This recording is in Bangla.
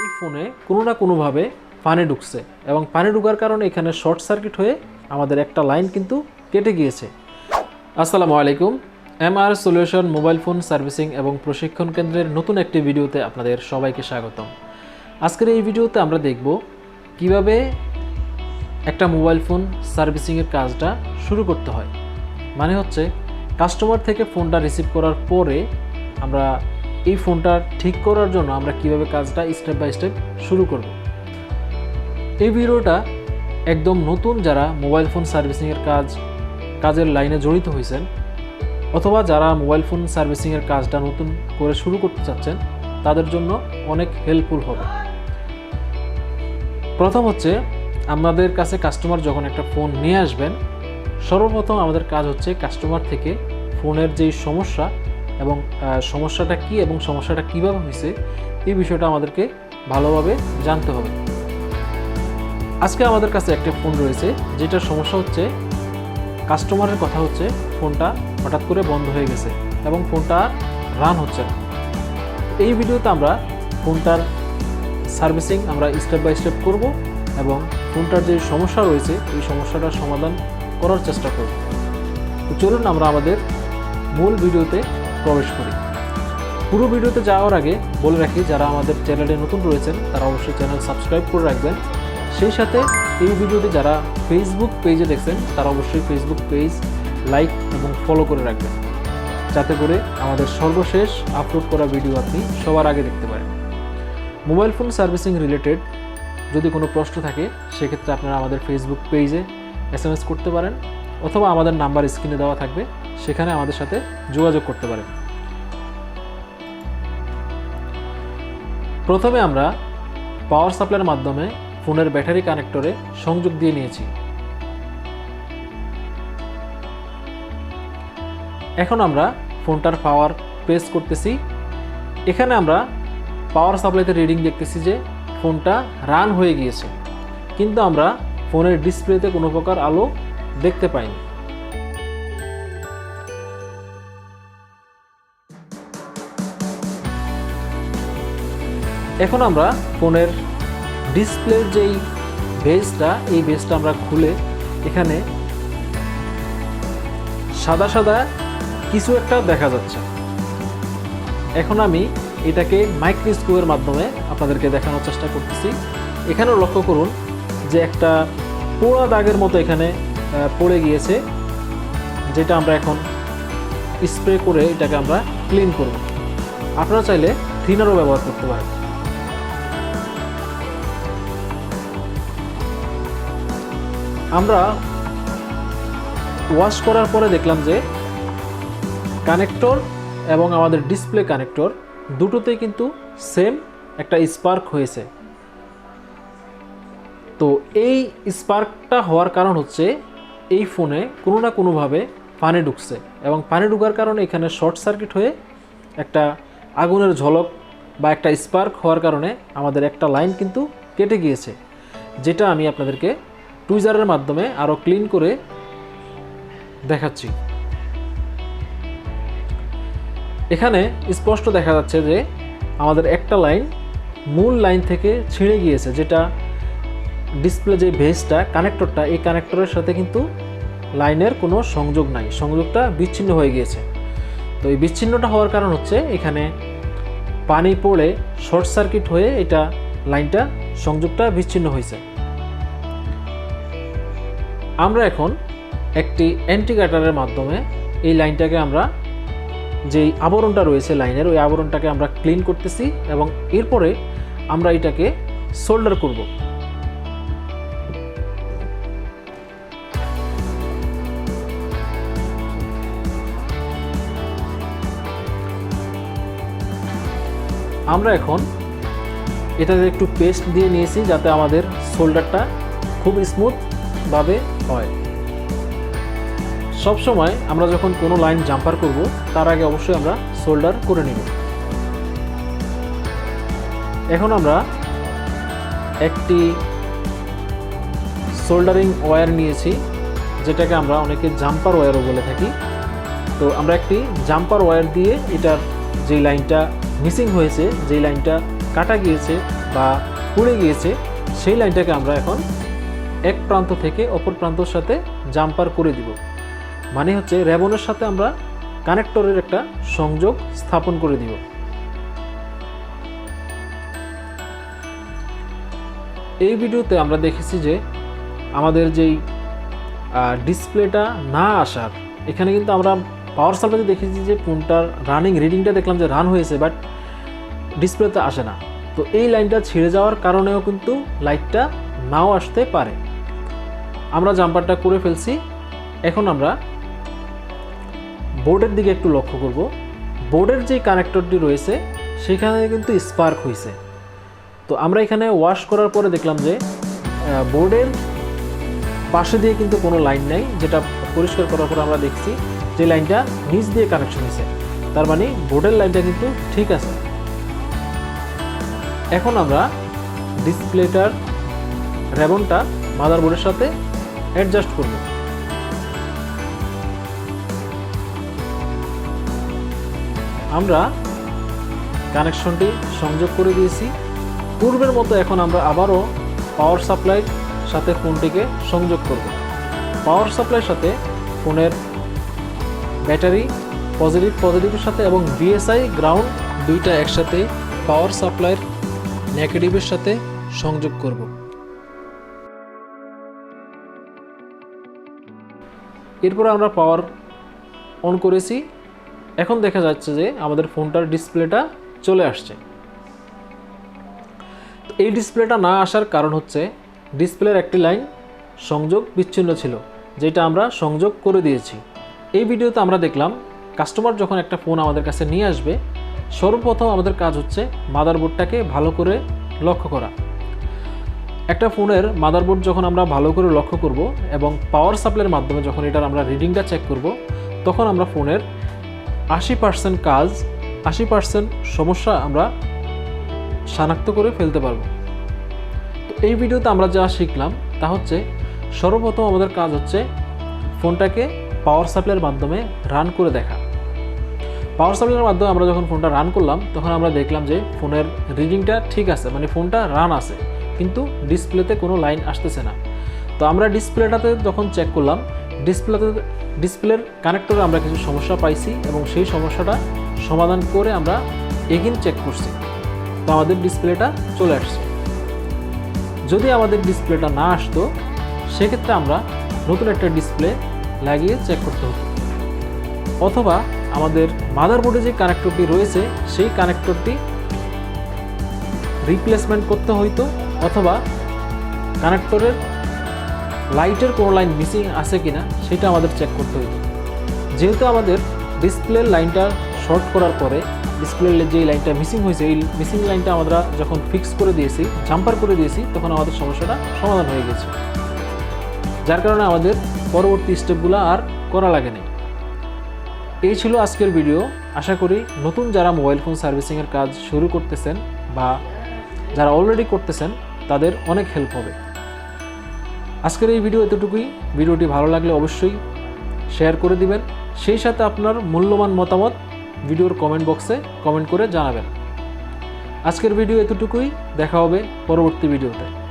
এই ফোনে কোনো না কোনোভাবে পানি ঢুকছে এবং পানি ঢুকার কারণে এখানে শর্ট সার্কিট হয়ে আমাদের একটা লাইন কিন্তু কেটে গিয়েছে। আসসালামু আলাইকুম। M R solution mobile phone servicing এবং প্রশিক্ষণ কেন্দ্রের নতুন একটি ভিডিওতে আপনাদের সবাইকে স্বাগতম। আজকের এই ভিডিওতে আমরা দেখব কীভাবে একটা মোবাইল ফোন সার্ভিসিংয়ের কাজটা শুরু করতে হয়। মানে হচ্ছে কাস্টমার থেকে ফোনটা রিসিভ করার পরে আমরা এই ফোনটা ঠিক করার জন্য আমরা কীভাবে কাজটা স্টেপ বাই স্টেপ শুরু করব। এই ভিডিওটা একদম নতুন যারা মোবাইল ফোন সার্ভিসিংয়ের কাজ, কাজের লাইনে জড়িত হয়েছেন, অথবা যারা মোবাইল ফোন সার্ভিসিংয়ের কাজটা নতুন করে শুরু করতে চাচ্ছেন, তাদের জন্য অনেক হেল্পফুল হবে। প্রথম হচ্ছে, আমাদের কাছে কাস্টমার যখন একটা ফোন নিয়ে আসবেন, সর্বপ্রথম আমাদের কাজ হচ্ছে কাস্টমার থেকে ফোনের যেই সমস্যা এবং সমস্যাটা কি এবং সমস্যাটা কীভাবে হয়েছে, এই বিষয়টা আমাদেরকে ভালোভাবে জানতে হবে। আজকে আমাদের কাছে একটা ফোন রয়েছে, যেটার সমস্যা হচ্ছে, কাস্টমারের কথা হচ্ছে, ফোনটা হঠাৎ করে বন্ধ হয়ে গেছে এবং ফোনটা রান হচ্ছে না। এই ভিডিওতে আমরা ফোনটার সার্ভিসিং আমরা স্টেপ বাই স্টেপ করব এবং ফোনটার যে সমস্যা রয়েছে, এই সমস্যাটার সমাধান করার চেষ্টা করব। চলুন আমরা আমাদের মূল ভিডিওতে প্রবেশ করি। পুরো ভিডিওতে যাওয়ার আগে বলে রাখি, যারা আমাদের চ্যানেলে নতুন রয়েছেন, তারা অবশ্যই চ্যানেল সাবস্ক্রাইব করে রাখবেন। সেই সাথে এই ভিডিওতে যারা ফেসবুক পেজে দেখছেন, তারা অবশ্যই ফেসবুক পেজ লাইক এবং ফলো করে রাখবেন। যাতে করে আমাদের সর্বশেষ আপলোড করা ভিডিও আপনি সবার আগে দেখতে পারেন। মোবাইল ফোন সার্ভিসিং রিলেটেড যদি কোনো প্রশ্ন থাকে, সেক্ষেত্রে আপনারা আমাদের ফেসবুক পেজে এস করতে পারেন, অথবা আমাদের নাম্বার স্ক্রিনে দেওয়া থাকবে। সেখানে আমাদের সাথে যোগাযোগ করতে পারেন প্রথমে আমরা পাওয়ার সাপ্লাইয়ের মাধ্যমে ফোনের ব্যাটারি কানেক্টরে সংযোগ দিয়ে নিয়েছি। এখন আমরা ফোনটার পাওয়ার প্রেস করতেছি। এখানে আমরা পাওয়ার সাপ্লাইতে রিডিং দেখতেছি যে ফোনটা রান হয়ে গিয়েছে। কিন্তু আমরা ফোনের ডিসপ্লেতে কোনো প্রকার আলো দেখতে পাইনি। এখন আমরা ফোনের ডিসপ্লের যেই বেসটা, এই বেসটা আমরা খুলে এখানে সাদা সাদা কিছু একটা দেখা যাচ্ছে। এখন আমি এটাকে মাইক্রোস্কোপের মাধ্যমে আপনাদেরকে দেখানোর চেষ্টা করতেছি। এখানেও লক্ষ্য করুন যে একটা পোড়া দাগের মতো এখানে পড়ে গিয়েছে, যেটা আমরা এখন স্প্রে করে এটাকে আমরা ক্লিন করব। আপনারা চাইলে থিনারও ব্যবহার করতে পারেন। ওয়াশ করার পরে দেখলাম যে কানেক্টর এবং আমাদের ডিসপ্লে কানেক্টর দুটোতেই কিন্তু সেম একটা স্পার্ক হয়েছে। তো এই স্পার্কটা হওয়ার কারণ হচ্ছে এই ফোনে কোনো না কোনোভাবে পানি ঢুকছে এবং পানি ঢুকার কারণে এখানে শর্ট সার্কিট হয়ে একটা আগুনের ঝলক বা একটা স্পার্ক হওয়ার কারণে আমাদের একটা লাইন কিন্তু কেটে গিয়েছে, যেটা আমি আপনাদেরকে টুইজারের মাধ্যমে আরও ক্লিন করে দেখাচ্ছি। এখানে স্পষ্ট দেখা যাচ্ছে যে আমাদের একটা লাইন মূল লাইন থেকে ছিঁড়ে গিয়েছে, যেটা ডিসপ্লে যে ভেজটা কানেক্টরটা এই কানেক্টরের সাথে কিন্তু লাইনের কোনো সংযোগ নাই। সংযোগটা বিচ্ছিন্ন হয়ে গিয়েছে। তো এই বিচ্ছিন্নটা হওয়ার কারণ হচ্ছে এখানে পানি পড়ে শর্ট সার্কিট হয়ে এটা লাইনটা সংযোগটা বিচ্ছিন্ন হয়েছে। আমরা এখন একটি অ্যান্টিগাটারের মাধ্যমে এই লাইনটাকে আমরা যেই আবরণটা রয়েছে লাইনের, ওই আবরণটাকে আমরা ক্লিন করতেছি এবং এরপরে আমরা এটাকে সোল্ডার করব। আমরা এখন এটাতে একটু পেস্ট দিয়ে নিয়েছি যাতে আমাদের সোল্ডারটা খুব স্মুথভাবে হয়। সব সময় আমরা যখন কোনো লাইন জাম্পার করব, তার আগে অবশ্যই আমরা সোল্ডার করে নিব। এখন আমরা একটি সোল্ডারিং ওয়্যার নিয়েছি, যেটাকে আমরা অনেকে জাম্পার ওয়্যারও বলে থাকি। তো আমরা একটি জাম্পার ওয়্যার দিয়ে এটার যেই লাইনটা মিসিং হয়েছে যেই লাইনটা কাটা গিয়েছে বা পুড়ে গিয়েছে, সেই লাইনটাকে আমরা এখন এক প্রান্ত থেকে অপর প্রান্তর সাথে জাম্পার করে দিব। মানে হচ্ছে র্যাবনের সাথে আমরা কানেক্টরের একটা সংযোগ স্থাপন করে দিব। এই ভিডিওতে আমরা দেখেছি যে আমাদের যেই ডিসপ্লেটা না আসার, এখানে কিন্তু আমরা পাওয়ার সাপ্লাইতে দেখেছি যে ফোনটার রানিং রিডিংটা দেখলাম যে রান হয়েছে বাট ডিসপ্লেতে আসে না। তো এই লাইনটা ছিঁড়ে যাওয়ার কারণেও কিন্তু লাইটটা নাও আসতে পারে। আমরা জাম্পারটা করে ফেলছি। এখন আমরা বোর্ডের দিকে একটু লক্ষ্য করব। বোর্ডের যে কানেক্টরটি রয়েছে, সেখানে কিন্তু স্পার্ক হয়েছে তো আমরা এখানে ওয়াশ করার পরে দেখলাম যে বোর্ডের পাশে দিয়ে কিন্তু কোনো লাইন নাই, যেটা পরিষ্কার করার পর আমরা দেখছি যে লাইনটা নিচ দিয়ে কানেকশন হয়েছে তার মানে বোর্ডের লাইনটা কিন্তু ঠিক আছে। এখন আমরা ডিসপ্লেটার র্যাবনটা মাদারবোর্ডের সাথে অ্যাডজাস্ট করব। আমরা কানেকশনটি সংযোগ করে দিয়েছি। পূর্বের মতো এখন আমরা আবারও পাওয়ার সাপ্লাইয়ের সাথে ফোনটিকে সংযোগ করব। পাওয়ার সাপ্লাইয়ের সাথে ফোনের ব্যাটারি পজিটিভ পজিটিভের সাথে এবং বিএসআই গ্রাউন্ড দুইটা একসাথে পাওয়ার সাপ্লাইয়ের নেগেটিভের সাথে সংযোগ করব। এরপর আমরা পাওয়ার অন করেছি। এখন দেখা যাচ্ছে যে আমাদের ফোনটার ডিসপ্লেটা চলে আসছে। এই ডিসপ্লেটা না আসার কারণ হচ্ছে ডিসপ্লের একটি লাইন সংযোগ বিচ্ছিন্ন ছিল, যেটা আমরা সংযোগ করে দিয়েছি। এই ভিডিওতে আমরা দেখলাম কাস্টমার যখন একটা ফোন আমাদের কাছে নিয়ে আসবে, সর্বপ্রথম আমাদের কাজ হচ্ছে মাদারবোর্ডটাকে ভালো করে লক্ষ্য করা। একটা ফোনের মাদারবোর্ড যখন আমরা ভালো করে লক্ষ্য করব এবং পাওয়ার সাপ্লাইয়ের মাধ্যমে যখন এটার আমরা রিডিংটা চেক করব, তখন আমরা ফোনের আশি পার্সেন্ট কাজ, আশি পার্সেন্ট সমস্যা আমরা শনাক্ত করে ফেলতে পারব। তো এই ভিডিওতে আমরা যা শিখলাম তা হচ্ছে সর্বপ্রথম আমাদের কাজ হচ্ছে ফোনটাকে পাওয়ার সাপ্লাইয়ের মাধ্যমে রান করে দেখা। পাওয়ার সাপ্লাইয়ের মাধ্যমে আমরা যখন ফোনটা রান করলাম, তখন আমরা দেখলাম যে ফোনের রিডিংটা ঠিক আছে মানে ফোনটা রান আছে। কিন্তু ডিসপ্লেতে কোনো লাইন আসতেছে না। তো আমরা ডিসপ্লেটাতে যখন চেক করলাম, ডিসপ্লেতে, ডিসপ্লের কানেক্টরে আমরা কিছু সমস্যা পাইছি এবং সেই সমস্যাটা সমাধান করে আমরা এগিন চেক করছি। তো আমাদের ডিসপ্লেটা চলে আসছে। যদি আমাদের ডিসপ্লেটা না আসতো, সেক্ষেত্রে আমরা নতুন একটা ডিসপ্লে লাগিয়ে চেক করতে হতো। অথবা আমাদের মাদারবোর্ডে যে কানেক্টরটি রয়েছে, সেই কানেক্টরটি রিপ্লেসমেন্ট করতে হইতো। অথবা কানেক্টরের লাইটের কোনো লাইন মিসিং আছে কি না সেটা আমাদের চেক করতে হইতো যেহেতু আমাদের ডিসপ্লের লাইনটা শর্ট করার পরে ডিসপ্লের যে লাইনটা মিসিং হয়েছে, এই মিসিং লাইনটা আমরা যখন ফিক্স করে দিয়েছি জাম্পার করে দিয়েছি, তখন আমাদের সমস্যাটা সমাধান হয়ে গেছে। যার কারণে আমাদের পরবর্তী স্টেপগুলো আর করা লাগে নাই। এই ছিল আজকের ভিডিও আশা করি নতুন যারা মোবাইল ফোন সার্ভিসিংয়ের কাজ শুরু করতেছেন বা যারা অলরেডি করতেছেন তাদের অনেক হেল্প হবে। আজকের এই ভিডিও এতটুকুই। ভিডিওটি ভালো লাগলে অবশ্যই শেয়ার করে দিবেন। সেই সাথে আপনার মূল্যবান মতামত ভিডিওর কমেন্ট বক্সে কমেন্ট করে জানাবেন। আজকের ভিডিও এতটুকুই। দেখা হবে পরবর্তী ভিডিওতে